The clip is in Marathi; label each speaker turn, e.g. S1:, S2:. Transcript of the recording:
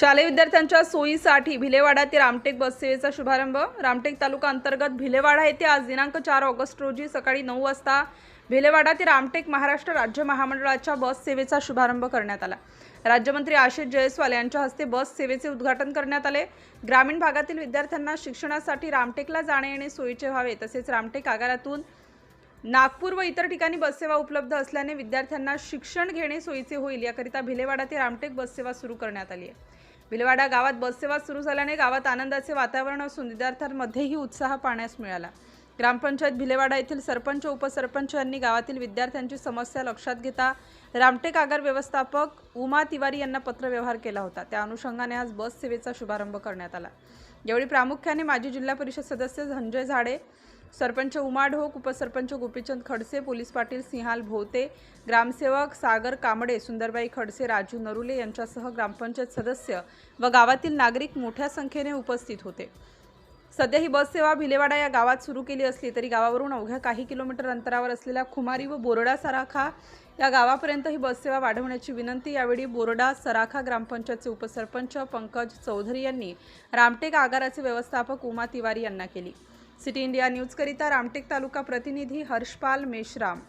S1: शालेय विद्यार्थ्यांच्या सोयीसाठी भिलेवाडा ते रामटेक बससेवेचा शुभारंभ. रामटेक तालुका अंतर्गत भिलेवाडा येथे आज दिनांक चार ऑगस्ट रोजी सकाळी नऊ वाजता भिलेवाडा ते रामटेक महाराष्ट्र राज्य महामंडळाच्या बस सेवेचा शुभारंभ करण्यात आला. राज्यमंत्री आशिष जयस्वाल यांच्या हस्ते बस सेवेचे उद्घाटन करण्यात आले. ग्रामीण भागातील विद्यार्थ्यांना शिक्षणासाठी रामटेकला जाणे येणे सोयीचे व्हावे तसेच रामटेक आगारातून नागपूर व इतर ठिकाणी बससेवा उपलब्ध असल्याने विद्यार्थ्यांना शिक्षण घेणे सोयीचे होईल याकरिता भिलेवाडा ते रामटेक बससेवा सुरू करण्यात आली आहे. भिलेवाडा गावात बससेवा सुरू झाल्याने गावात आनंदाचे वातावरण असून विद्यार्थ्यांमध्येही उत्साह पाहण्यास मिळाला. ग्रामपंचायत भिलेवाडा येथील सरपंच उपसरपंच यांनी गावातील विद्यार्थ्यांची समस्या लक्षात घेता रामटेक आगार व्यवस्थापक उमा तिवारी यांना पत्रव्यवहार केला होता. त्या अनुषंगाने आज बस सेवेचा शुभारंभ करण्यात आला. यावेळी प्रामुख्याने माजी जिल्हा परिषद सदस्य संजय झाडे सरपंच उमा ढोक उपसरपंच गोपीचंद खडसे पोलीस पाटील सिंहाल भोवते ग्रामसेवक सागर कांबडे सुंदरबाई खडसे राजू नरुले यांच्यासह ग्रामपंचायत सदस्य व गावातील नागरिक मोठ्या संख्येने उपस्थित होते. सध्या ही बससेवा भिलेवाडा या गावात सुरू केली असली तरी गावावरून अवघ्या काही किलोमीटर अंतरावर असलेल्या खुमारी व बोरडा सराखा या गावापर्यंत ही बससेवा वाढवण्याची विनंती यावेळी बोरडा सराखा ग्रामपंचायतचे उपसरपंच पंकज चौधरी यांनी रामटेक आगाराचे व्यवस्थापक उमा तिवारी यांना केली. सिटी इंडिया न्यूजकरिता रामटेक तालुका प्रतिनिधी हर्षपाल मेश्राम।